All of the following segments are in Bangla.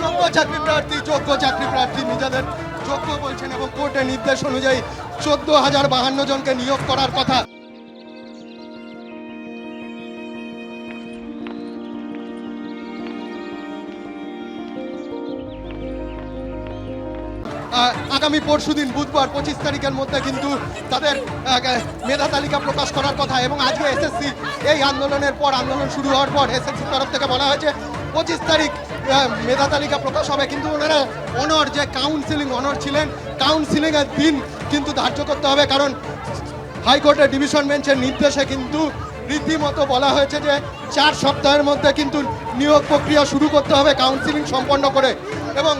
যোগ্য চাকরি প্রার্থী, যোগ্য চাকরি প্রার্থী নিজেদের যোগ্য বলছেন এবং কোর্টের নির্দেশ অনুযায়ী চোদ্দ হাজার বাহান্ন জনকে নিয়োগ করার কথা। আগামী পরশুদিন বুধবার, পঁচিশ তারিখের মধ্যে কিন্তু তাদের মেধা তালিকা প্রকাশ করার কথা। এবং আজকে এসএসসি, এই আন্দোলনের পর, আন্দোলন শুরু হওয়ার পর এসএসসি তরফ থেকে বলা হয়েছে, পঁচিশ তারিখ মেধা তালিকা প্রকাশ হবে। কিন্তু ওনারা অনর যে কাউন্সিলিং অনর ছিলেন কাউন্সিলিংয়ের দিন কিন্তু ধার্য করতে হবে। কারণ হাইকোর্টের ডিভিশন বেঞ্চের নির্দেশে কিন্তু রীতিমতো বলা হয়েছে যে চার সপ্তাহের মধ্যে কিন্তু নিয়োগ প্রক্রিয়া শুরু করতে হবে কাউন্সিলিং সম্পন্ন করে। এবং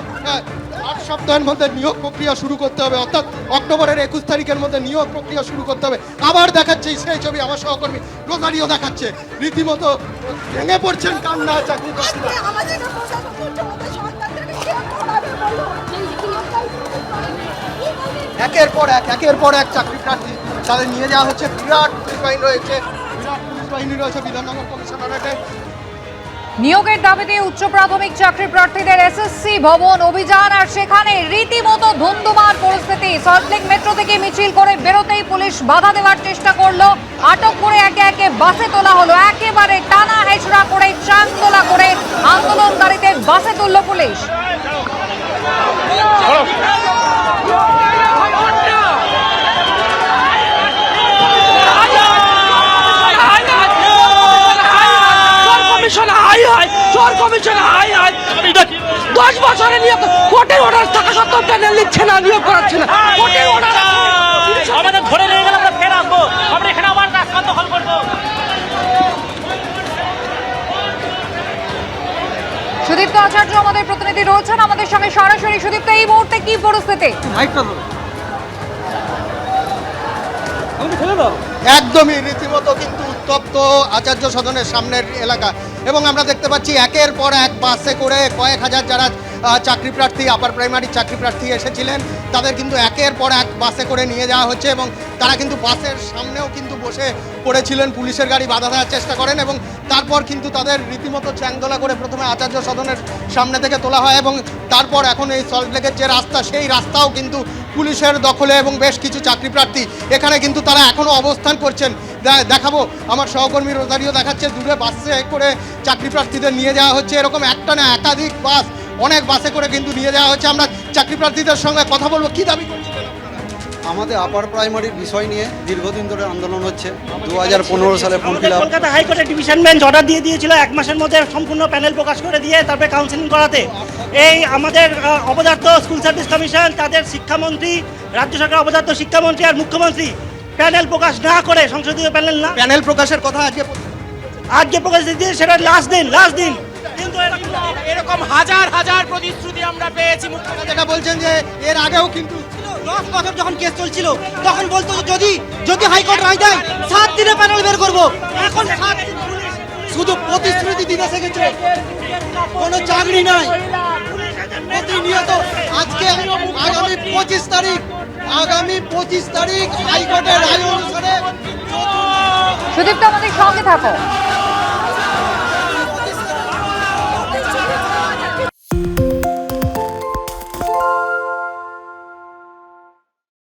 আট সপ্তাহের মধ্যে নিয়োগ প্রক্রিয়া শুরু করতে হবে অর্থাৎ অক্টোবরের একুশ তারিখের মধ্যে নিয়োগ প্রক্রিয়া শুরু করতে হবে। আবার দেখাচ্ছে সেই ছবি আমার সহকর্মী রোজারিও দেখাচ্ছে। রীতিমতো ভেঙে পড়ছেন কান্না চাকরি একের পর এক একের পর এক চাকরি প্রার্থী তাদের নিয়ে যাওয়া হচ্ছে। বিরাট পুলিশ বাহিনী রয়েছে বিরাট পুলিশ বাহিনী রয়েছে বিধাননগর কমিশনারেটে। নিয়োগের দাবিতে উচ্চ প্রাথমিক চাকরি প্রার্থীদের এসএসসি ভবন অভিযান, আর সেখানে রীতিমতো ধুন্ধুমার পরিস্থিতি। সল্টলেক মেট্রো থেকে মিছিল করে বেরোতেই পুলিশ বাধা দেওয়ার চেষ্টা করল। আটক করে একে একে বাসে তোলা হলো। একেবারে টানা হেঁচড়া করে চান্দোলা করে আন্দোলনকারীদের বাসে তুলল পুলিশ চোর কমিশন হাই হাই চোর কমিশন হাই হাই দশ কোর্টের অর্ডার থাকা সত্ত্বেও প্যানেল নিচ্ছে না নিয়োগ করাচ্ছে না। কোর্টের অর্ডার আমাদের ধরে নিয়ে গেলে আমরা ফের আসব। আমরা এখানে আবার রাস্তা দখল করব। সুদীপ্ত আচার্য আমাদের প্রতিনিধি রয়েছেন। আমাদের সঙ্গে সরাসরি। সুদীপ্ত এই মুহূর্তে কি পরিস্থিতি? একদমই রীতিমতো কিন্তু উত্তপ্ত আচার্য সদনের সামনের এলাকা। এবং আমরা দেখতে পাচ্ছি একের পর এক বাসে করে কয়েক হাজার যারা চাকরি প্রার্থী আপার প্রাইমারি চাকরি প্রার্থী এসেছিলেন। তাদের কিন্তু একের পর এক বাসে করে নিয়ে যাওয়া হচ্ছে এবং তারা কিন্তু বাসের সামনেও কিন্তু বসে পড়েছিলেন। পুলিশের গাড়ি বাধা দেওয়ার চেষ্টা করেন এবং তারপর কিন্তু তাদের রীতিমতো চ্যাংদোলা করে প্রথমে আচার্য সদনের সামনে থেকে তোলা হয় এবং তারপর এখন এই সল্টলেকের যে রাস্তা, সেই রাস্তাও কিন্তু পুলিশের দখলে এবং বেশ কিছু চাকরি প্রার্থী এখানে কিন্তু তারা এখনও অবস্থান করছেন। দেখাবো। আমার সহকর্মী রোজারিও দেখাচ্ছে দূরে বাসে করে চাকরি প্রার্থীদের নিয়ে যাওয়া হচ্ছে। এরকম একটা না একাধিক বাস অনেক বাসে করে কিন্তু নিয়ে যাওয়া হচ্ছে। আমরা চাকরি প্রার্থীদের সঙ্গে কথা বলব। কি দাবি করছিলেন আমাদের আপার প্রাইমারির বিষয় নিয়ে দীর্ঘদিন ধরে আন্দোলন হচ্ছে। দু হাজার পনেরো সালে ফর্ম ফিল কলকাতা হাইকোর্টের ডিভিশন বেঞ্চ অর্ডার দিয়ে দিয়েছিল। এক মাসের মধ্যে সম্পূর্ণ প্যানেল প্রকাশ করে দিয়ে তারপরে কাউন্সিলিং করাতে। এই আমাদের আহ, অপদার্থ স্কুল সার্ভিস কমিশন তাদের শিক্ষামন্ত্রী রাজ্য সরকার অপদার্থ শিক্ষামন্ত্রী আর মুখ্যমন্ত্রী প্যানেল প্রকাশ না করে সংসদীয় প্যানেল না। প্যানেল প্রকাশের কথা আজকে আজকে প্রকাশ দিয়ে সেটা লাস্ট দিন লাস্ট দিন। কিন্তু এরকম হাজার হাজার প্রতিশ্রুতি আমরা পেয়েছি আপনারা যেটা বলছেন যে এর আগেও কিন্তু দশ বছর যখন কেস চলছিল তখন বলতো যদি যদি হাইকোর্ট রায় দেয় সাত দিনে প্যানেল বের করব। এখন সাত শুধু প্রতিশ্রুতি দিতে শিখেছে। কোনো চাকরি নাই। প্রতিনিয়ত আজকে আগামী পঁচিশ তারিখ আগামী পঁচিশ তারিখ হাইকোর্টের রায় অনুসারে সুদীপ্ত আমাদের সঙ্গে থাকো।